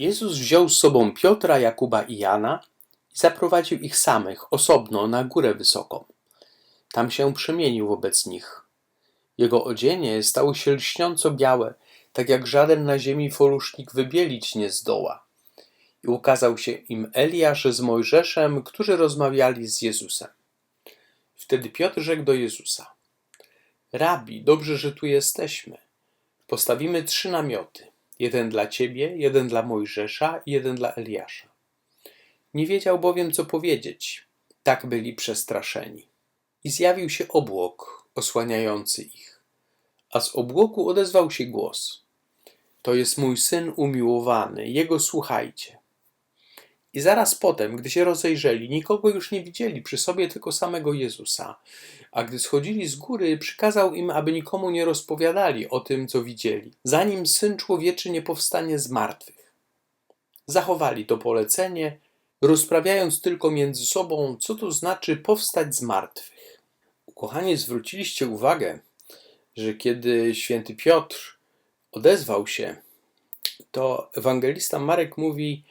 Jezus wziął z sobą Piotra, Jakuba i Jana i zaprowadził ich samych osobno na górę wysoką. Tam się przemienił wobec nich. Jego odzienie stało się lśniąco białe, tak jak żaden na ziemi folusznik wybielić nie zdoła. I ukazał się im Eliasz z Mojżeszem, którzy rozmawiali z Jezusem. Wtedy Piotr rzekł do Jezusa: Rabi, dobrze, że tu jesteśmy. Postawimy trzy namioty: jeden dla ciebie, jeden dla Mojżesza i jeden dla Eliasza. Nie wiedział bowiem, co powiedzieć. Tak byli przestraszeni. I zjawił się obłok osłaniający ich. A z obłoku odezwał się głos: To jest mój syn umiłowany, jego słuchajcie. I zaraz potem, gdy się rozejrzeli, nikogo już nie widzieli przy sobie, tylko samego Jezusa. A gdy schodzili z góry, przykazał im, aby nikomu nie rozpowiadali o tym, co widzieli, zanim syn człowieczy nie powstanie z martwych. Zachowali to polecenie, rozprawiając tylko między sobą, co to znaczy powstać z martwych. Ukochani, zwróciliście uwagę, że kiedy święty Piotr odezwał się, to ewangelista Marek mówi,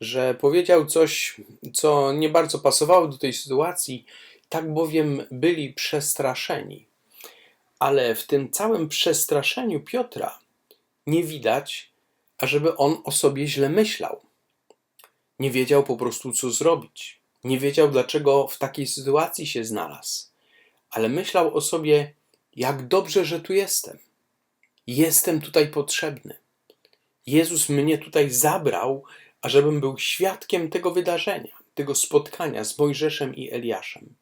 że powiedział coś, co nie bardzo pasowało do tej sytuacji, tak bowiem byli przestraszeni. Ale w tym całym przestraszeniu Piotra nie widać, ażeby on o sobie źle myślał. Nie wiedział po prostu, co zrobić. Nie wiedział, dlaczego w takiej sytuacji się znalazł. Ale myślał o sobie, jak dobrze, że tu jestem. Jestem tutaj potrzebny. Jezus mnie tutaj zabrał, ażebym był świadkiem tego wydarzenia, tego spotkania z Mojżeszem i Eliaszem.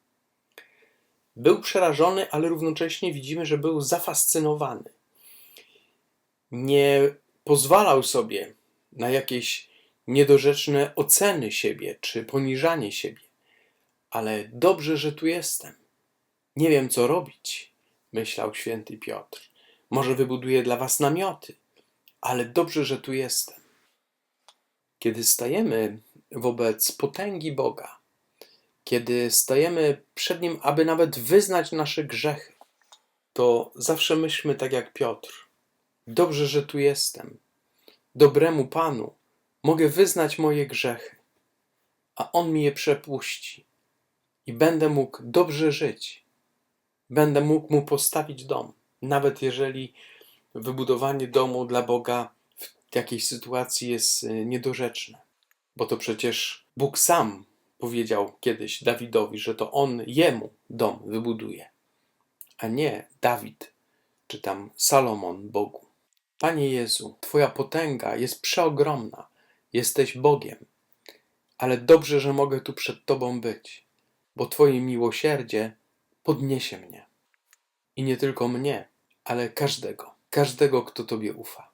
Był przerażony, ale równocześnie widzimy, że był zafascynowany. Nie pozwalał sobie na jakieś niedorzeczne oceny siebie czy poniżanie siebie. Ale dobrze, że tu jestem. Nie wiem, co robić, myślał święty Piotr. Może wybuduję dla was namioty, ale dobrze, że tu jestem. Kiedy stajemy wobec potęgi Boga, kiedy stajemy przed Nim, aby nawet wyznać nasze grzechy, to zawsze myślmy tak jak Piotr. Dobrze, że tu jestem. Dobremu Panu mogę wyznać moje grzechy, a On mi je przepuści i będę mógł dobrze żyć. Będę mógł Mu postawić dom, nawet jeżeli wybudowanie domu dla Boga jakiejś sytuacji jest y, niedorzeczne. Bo to przecież Bóg sam powiedział kiedyś Dawidowi, że to on jemu dom wybuduje, a nie Dawid czy tam Salomon Bogu. Panie Jezu, Twoja potęga jest przeogromna, jesteś Bogiem, ale dobrze, że mogę tu przed Tobą być, bo Twoje miłosierdzie podniesie mnie. I nie tylko mnie, ale każdego, każdego, kto Tobie ufa.